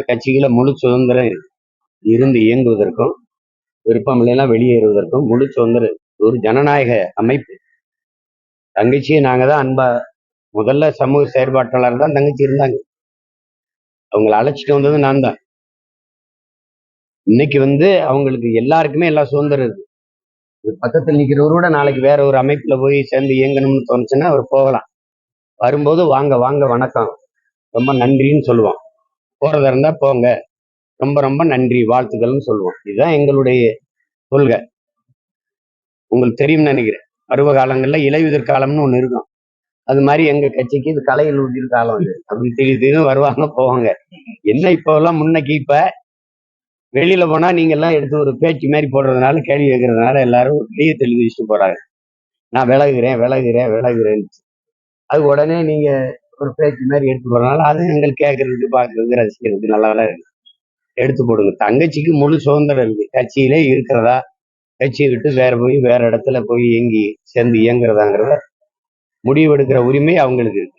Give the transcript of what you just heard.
இந்த கட்சிகளை முழு சுதந்திரம் இருந்து இயங்குவதற்கும் விருப்பம் இல்லைன்னா வெளியேறுவதற்கும் முழு சுதந்திரம் ஒரு ஜனநாயக அமைப்பு. தங்கச்சியை நாங்க தான் அன்பா முதல்ல சமூக செயற்பாட்டாளர் தான் தங்கச்சி இருந்தாங்க. அவங்கள அழைச்சிட்டு வந்தது நான் தான். இன்னைக்கு வந்து அவங்களுக்கு எல்லாருக்குமே எல்லா சுதந்திரம் இருக்கு. ஒரு பக்கத்தில் நிற்கிறவரோட நாளைக்கு வேற ஒரு அமைப்புல போய் சேர்ந்து இயங்கணும்னு தோணுச்சுன்னா அவர் போகலாம். வரும்போது வாங்க வாங்க வணக்கம். ரொம்ப நன்றின்னு சொல்லுவான். போறதா இருந்தா போங்க. ரொம்ப ரொம்ப நன்றி. வாழ்த்துக்கள்னு சொல்லுவோம். இதுதான் எங்களுடைய கொள்கை. உங்களுக்கு தெரியும்னு நினைக்கிறேன். பருவ காலங்கள்ல இலையுதிர் காலம்னு ஒண்ணு இருக்கும். அது மாதிரி எங்க கட்சிக்கு இது கலையில் உதிர் காலம் அது. அப்படி திடீர் திடீர்னு வருவாங்க போவாங்க. என்ன இப்போ எல்லாம் முன்னைக்கு இப்ப? வெளியில போனா நீங்க எல்லாம் எடுத்து ஒரு பேச்சு மாதிரி போடுறதுனால கேள்வி கேட்கறதுனால எல்லாரும் வெளியே தெளிவு வச்சுட்டு போறாங்க. நான் விலகுறேன் விலகுறேன் விலகுறேன் அது உடனே நீங்க ஒரு பேச்சு மாதிரி எடுத்து போறதுனால அது எங்களுக்கு கேட்கறதுக்கு பார்க்கறதுக்கு ரசிக்கிறதுக்கு நல்லா தான் இருக்கு. எடுத்து போடுங்க. தங்கச்சிக்கு முழு சுதந்திரம் இருக்கு. கட்சியிலே இருக்கிறதா? கட்சியை விட்டு வேற போய் வேற இடத்துல போய் இயங்கி சேர்ந்து இயங்குறதாங்கிறத முடிவெடுக்கிற உரிமை அவங்களுக்கு இருக்கு.